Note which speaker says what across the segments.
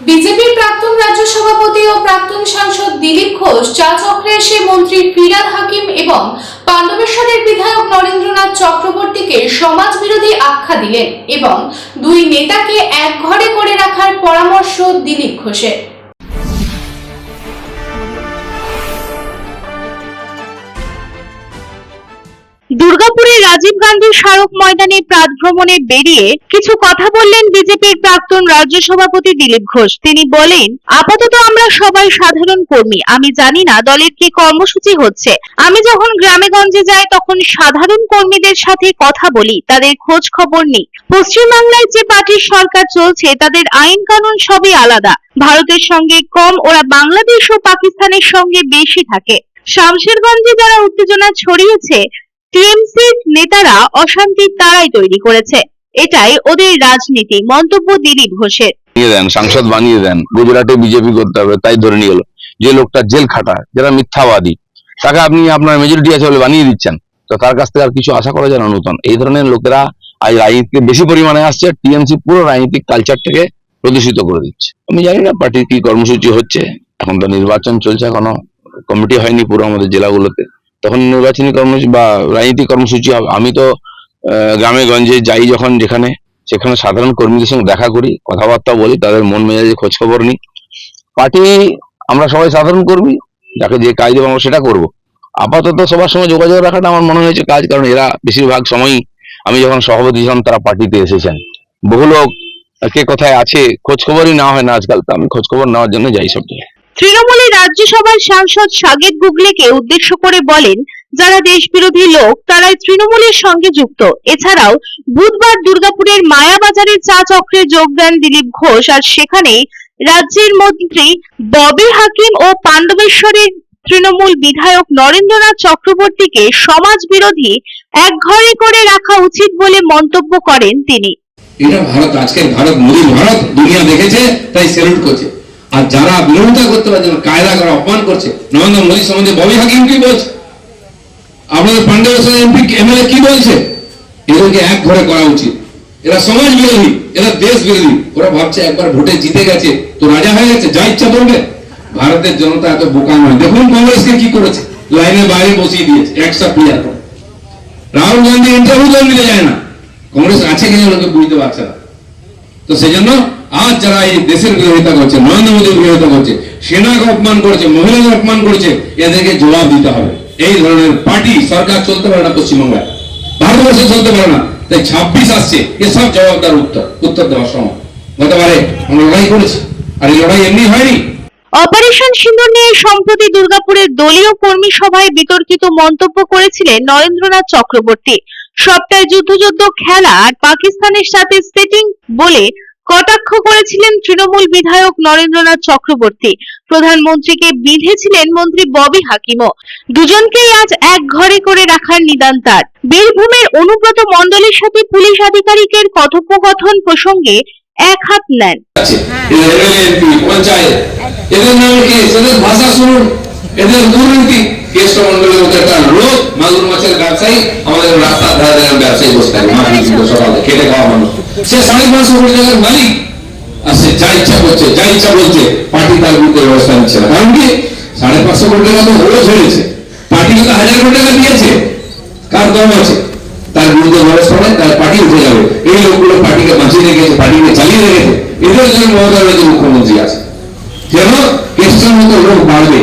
Speaker 1: বিজেপির প্রাক্তন রাজ্য সভাপতি ও প্রাক্তন সাংসদ দিলীপ ঘোষ চা চক্রে এসে মন্ত্রী ফিরাদ হাকিম এবং পাণ্ডবেশ্বরের বিধায়ক নরেন্দ্রনাথ চক্রবর্তীকে সমাজ বিরোধী আখ্যা দিলেন এবং দুই নেতাকে এক ঘরে করে রাখার পরামর্শ দিলীপ ঘোষের।
Speaker 2: দুর্গাপুরের রাজীব গান্ধী স্মারক ময়দানে প্রাত ভ্রমণে বেরিয়ে কিছু কথা বললেন বিজেপির প্রাক্তন রাজ্য সভাপতি দিলীপ ঘোষ। তিনি বলেন, আপাতত আমরা সবাই সাধারণ কর্মী, আমি জানি না দলের কি কর্মসূচি হচ্ছে। আমি যখন গ্রামে গঞ্জে যাই, তখন সাধারণ কর্মীদের সাথে কথা বলি, তাদের খোঁজ খবর নিই। পশ্চিমবাংলায় যে পার্টির সরকার চলছে, তাদের আইন কানুন সবই আলাদা। ভারতের সঙ্গে কম, ওরা বাংলাদেশ ও পাকিস্তানের সঙ্গে বেশি থাকে। শামশেরগঞ্জে যারা উত্তেজনা ছড়িয়েছে টিএমসি নেতারা অশান্তির তারাই তৈরি করেছে। এটাই ওদের রাজনীতি, মন্তব্য দিলীপ ঘোষের।
Speaker 3: দেন, সাংসদ বানিয়ে দেন, গুজরাটে বিজেপি করতে হবে, তাই ধরে নিয়ে যে লোকটা জেল খাটায়, যারা মিথ্যাবাদী, তাকে আপনি আপনার মেজরিটি আছে বলে বানিয়ে দিচ্ছেন। তো তার কাছ থেকে আর কিছু আশা করা যায় না নতুন। এই ধরনের লোকেরা আজ রাজনীতিতে বেশি পরিমাণে আসছে, টিএমসি পুরো রাজনৈতিক কালচারটাকে প্রদূষিত করে দিচ্ছে। আমি জানি না পার্টির কি কর্মসূচি হচ্ছে, এখন তো নির্বাচন চলছে এখনও, কমিটি হয়নি পুরো আমাদের জেলাগুলোতে। তখন নির্বাচনী কর্মসূচি বা রাজনৈতিক কর্মসূচি আমি তো গ্রামে গঞ্জে যাই যখন যেখানে, সেখানে সাধারণ কর্মীদের সঙ্গে দেখা করি, কথাবার্তা বলি, তাদের মন মেজাজে খোঁজ খবর নিই। পার্টি, আমরা সবাই সাধারণ কর্মী, যাকে যে কাজ দেবো আমরা সেটা করব। আপাতত সবার সঙ্গে যোগাযোগ রাখাটা আমার মনে হয়েছে কাজ, কারণ এরা বেশিরভাগ সময়ই আমি যখন সভাপতি ছিলাম, তারা পার্টিতে এসেছেন। বহু লোক কে কোথায় আছে, খোঁজখবরই না হয় না আজকাল, তো আমি খোঁজখবর নেওয়ার জন্য যাই সব জায়গায়।
Speaker 2: তৃণমূলের রাজ্যসভার সাংসদ সাগেদ গুগলেকে উদ্দেশ্য করে বলেন, যারা দেশবিরোধী লোক, তারাই তৃণমূলের সঙ্গে যুক্ত। এছাড়াও বুধবার দুর্গাপুরের মায়াবাজারে চা চক্রে যোগ দেন দিলীপ ঘোষ আর সেখানে রাজ্যের মন্ত্রী ববি হাকিম ও পাণ্ডবেশ্বরের তৃণমূল বিধায়ক নরেন্দ্রনাথ চক্রবর্তীকে সমাজ বিরোধী এক ঘরে করে রাখা উচিত বলে মন্তব্য করেন তিনি।
Speaker 4: এটা ভারত, আজকের ভারত মোদীর ভারত, দুনিয়া দেখেছে, তাই স্যালুট করছে। আর যারা বিরোধিতা করতে পারছে না কায়দা করে অপমান করছে, নরেন্দ্র মোদী সম্বন্ধে ববি হাকিম কি বলছে? আপনাদের পান্ডবেশ্বর এমপি এমএলএ কি বলছে? এদেরকে এক ঘরে করা উচিত। এরা সমাজ বিরোধী, এরা দেশ বিরোধী। ওরা ভাবছে একবার ভোটে জিতে গেছে, তো রাজা হয়ে গেছে, যা ইচ্ছা বলবে ভারতের জনতা এত বোকা নয়। দেখুন কংগ্রেসকে কি করেছে। লাইনে বাইরে বসিয়ে দিয়েছে একশো প্লেয়ার রাহুল গান্ধী ইন্টারভিউ নিতে যায় না। কংগ্রেস আছে কিনা লোকে বুঝতে পারছে না। তো সেই জন্য আজ যারা এই দেশের বিরোধিতা করছে, নরেন্দ্র মোদীর বিরোধিতা করছে, সেনাকে অপমান করছে মহিলাদের অপমান করছে, এদেরকে জবাব দিতে হবে। এই ধরনের পার্টি সরকার চলতে পারে না পশ্চিমবঙ্গে। ভারতবর্ষে চলতে পারে না। তাই ছাব্বিশ আসছে, এ সব জবাবদার উত্তর উত্তর দেওয়ার সময়। গতবারে আমরা লড়াই করেছি, আর এই লড়াই এমনি হয়নি।
Speaker 2: অপারেশন সিন্দুর নিয়ে সম্প্রতি দুর্গাপুরের দলীয় কর্মী সভায় বিতর্কিত মন্তব্য করেছিলেন নরেন্দ্রনাথ চক্রবর্তী। সপ্তাহে যুদ্ধযুদ্ধ খেলা আর পাকিস্তানের সাথে সেটিং বলে কটাক্ষ করেছিলেন তৃণমূল বিধায়ক নরেন্দ্রনাথ চক্রবর্তী। প্রধানমন্ত্রীকে বিঁধেছিলেন মন্ত্রী ববি হাকিমও। দুজনকেই আজ এক ঘরে করে রাখার নিদান তার। বীরভূমের অনুব্রত মণ্ডলের সাথে পুলিশ আধিকারিকের কথোপকথন প্রসঙ্গে এক হাত নেন।
Speaker 4: ভাষা শুনুন। এদের দুর্নীতি। কেষ্ট মন্ডলের লোক, মাগুর মাছের ব্যবসায়ী আমাদের রাস্তার ধারে ধারে ব্যবসায়ী বসে থাকে বিক্রি করে সকালে, খেটে খাওয়া মানুষ। সে সাড়ে পাঁচশো কোটি টাকার মালিক। আর সে যা ইচ্ছা করছে, যা ইচ্ছা বলছে, পার্টি তার বিরুদ্ধে ব্যবস্থা নিচ্ছে না। কারণ কি? সাড়ে পাঁচশো কোটি টাকা তো হলো ছেড়েছে পার্টিকে তো হাজার কোটি টাকা দিয়েছে। কার দম আছে? তার বিরুদ্ধে ব্যবস্থা তার পার্টি উঠে যাবে। এই লোকগুলো পার্টিকে বাঁচিয়ে রেখেছে পার্টিকে চালিয়ে রেখেছে এদের জন্য মমতা ব্যানার্জি মুখ্যমন্ত্রী আছে। যেন কেষ্টর মতো লোক বাড়বে।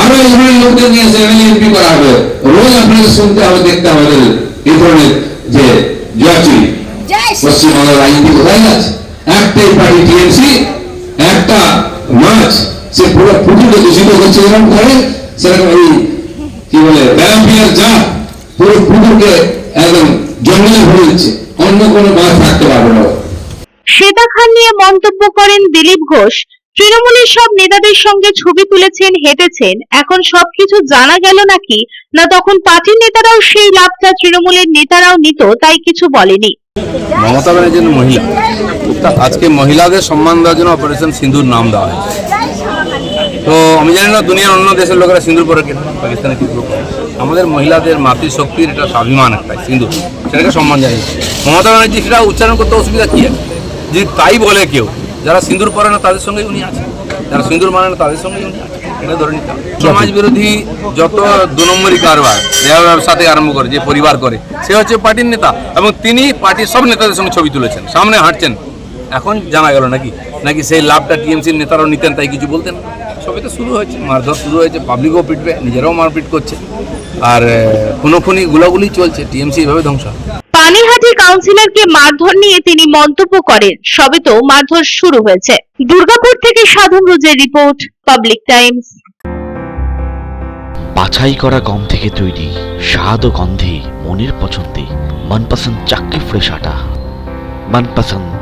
Speaker 4: আরও এই ধরনের লোকদের নিয়ে এসে এমপি করা হবে। রোজ আপনাকে শুনতে হবে দেখতে হবে এই ধরনের যে জয়াচুরি। পশ্চিমবঙ্গের রাজনীতি কোথায় যাচ্ছে? একটাই পার্টি টিএমসি একটা মাছ সে পুরো পুকুরকে দূষিত করছে যেরকম করে সেরকম এই কি বলে ব্যারামপিয়ার যা পুরো পুকুরকে একদম জঙ্গলে ভরে দিচ্ছে। অন্য কোনো মাছ থাকতে পারবে না ওর।
Speaker 2: খান নিয়ে মন্তব্য করেন দিলীপ ঘোষ। তৃণমূলের সব নেতাদের সঙ্গে ছবি তুলেছেন, হেঁটেছেন। এখন সবকিছু জানা গেল নাকি? না তখন পার্টির নেতারাও সেই লাভটা তৃণমূলের নেতারাও নিত, তাই কিছু বলেনি।
Speaker 5: মমতা ব্যানার্জির মহিলা। আজকে মহিলাদের সম্মান দেওয়ার জন্য অপারেশন সিন্দুর নাম দেওয়া হয়েছে। তো আমি জানি না, দুনিয়ার অন্য দেশের লোকেরা সিন্দুর পরে পাকিস্তানে কি করে আমাদের মহিলাদের মাতৃশক্তির এটা স্বাভিমান একটা সিন্দুর, সেটাকে সম্মান জানিয়েছে। মমতা ব্যানার্জি সেটা উচ্চারণ করতে অসুবিধা কি আছে? যদি তাই বলে কেউ
Speaker 4: যারা সিঁদুর পরে না তাদের সঙ্গেই উনি আছেন। যারা সিঁদুর মানে না তাদের সঙ্গেই উনি আছেন। এটা ধরে নিতে সমাজ বিরোধী যত দু নম্বরই কারবার দেহ ব্যবসা থেকে আরম্ভ করে যে পরিবার করে সে হচ্ছে পার্টির নেতা এবং তিনি পার্টির সব নেতাদের সঙ্গে ছবি তুলেছেন। সামনে হাঁটছেন। এখন জানা গেল নাকি? নাকি সেই লাভটা টিএমসির নেতারাও নিতেন তাই কিছু বলতেন? না। সবই তো শুরু হয়েছে মারধর শুরু হয়েছে পাবলিকও পিটবে নিজেরাও মারপিট করছে। আর খুনোখুনি গুলাগুলি চলছে টিএমসি এভাবে ধ্বংস
Speaker 2: পানিহাটি কাউন্সিলরকে মারধর নিয়ে তিনি মন্তব্য করেন। সবে তো মারধর শুরু হয়েছে। দুর্গাপুর থেকে সাধন রোজের রিপোর্ট, পাবলিক টাইমস।
Speaker 6: বাছাই করা গম থেকে তৈরি, স্বাদ ও গন্ধে মনের পছন্দে মনপসন্দ চাকরি ফ্রেশ আটা। মনপসন্দ